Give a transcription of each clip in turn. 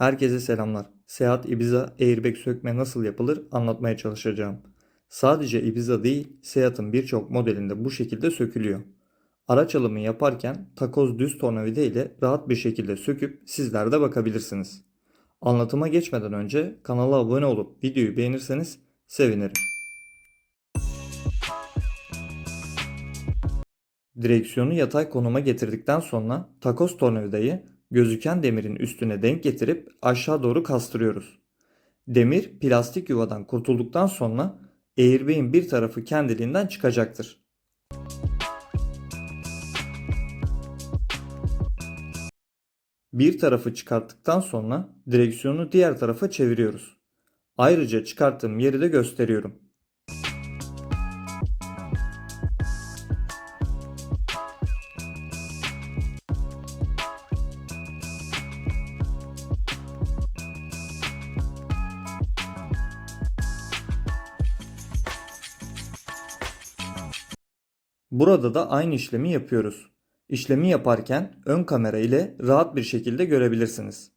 Herkese selamlar. Seat Ibiza airbag sökme nasıl yapılır anlatmaya çalışacağım. Sadece Ibiza değil, Seat'ın birçok modelinde bu şekilde sökülüyor. Araç alımı yaparken takoz düz tornavida ile rahat bir şekilde söküp sizler de bakabilirsiniz. Anlatıma geçmeden önce kanala abone olup videoyu beğenirseniz sevinirim. Direksiyonu yatay konuma getirdikten sonra takoz tornavidayı gözüken demirin üstüne denk getirip aşağı doğru kastırıyoruz. Demir plastik yuvadan kurtulduktan sonra airbag'in bir tarafı kendiliğinden çıkacaktır. Bir tarafı çıkarttıktan sonra direksiyonu diğer tarafa çeviriyoruz. Ayrıca çıkarttığım yeri de gösteriyorum. Burada da aynı işlemi yapıyoruz. İşlemi yaparken ön kamera ile rahat bir şekilde görebilirsiniz.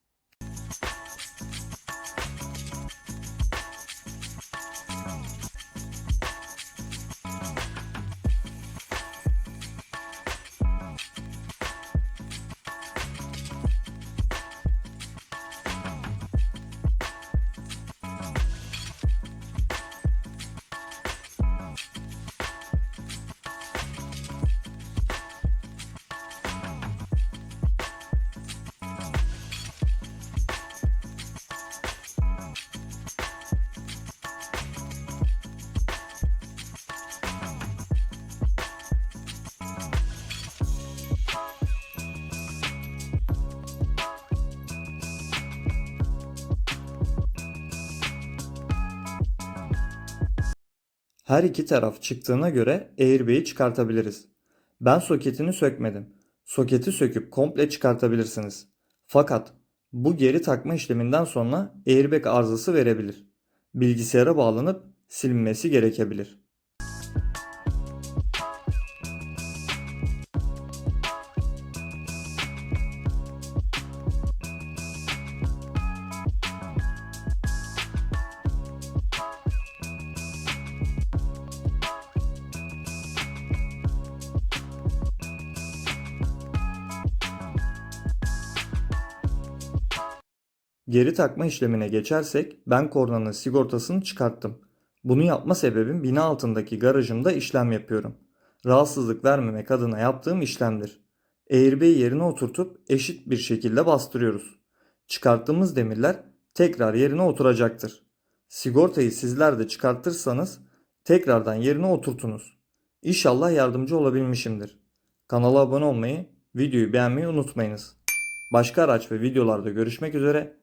Her iki taraf çıktığına göre airbag'i çıkartabiliriz. Ben soketini sökmedim. Soketi söküp komple çıkartabilirsiniz. Fakat bu geri takma işleminden sonra airbag arızası verebilir. Bilgisayara bağlanıp silinmesi gerekebilir. Geri takma işlemine geçersek ben kornanın sigortasını çıkarttım. Bunu yapma sebebim bina altındaki garajımda işlem yapıyorum. Rahatsızlık vermemek adına yaptığım işlemdir. Airbag'i yerine oturtup eşit bir şekilde bastırıyoruz. Çıkarttığımız demirler tekrar yerine oturacaktır. Sigortayı sizler de çıkartırsanız tekrardan yerine oturtunuz. İnşallah yardımcı olabilmişimdir. Kanala abone olmayı, videoyu beğenmeyi unutmayınız. Başka araç ve videolarda görüşmek üzere.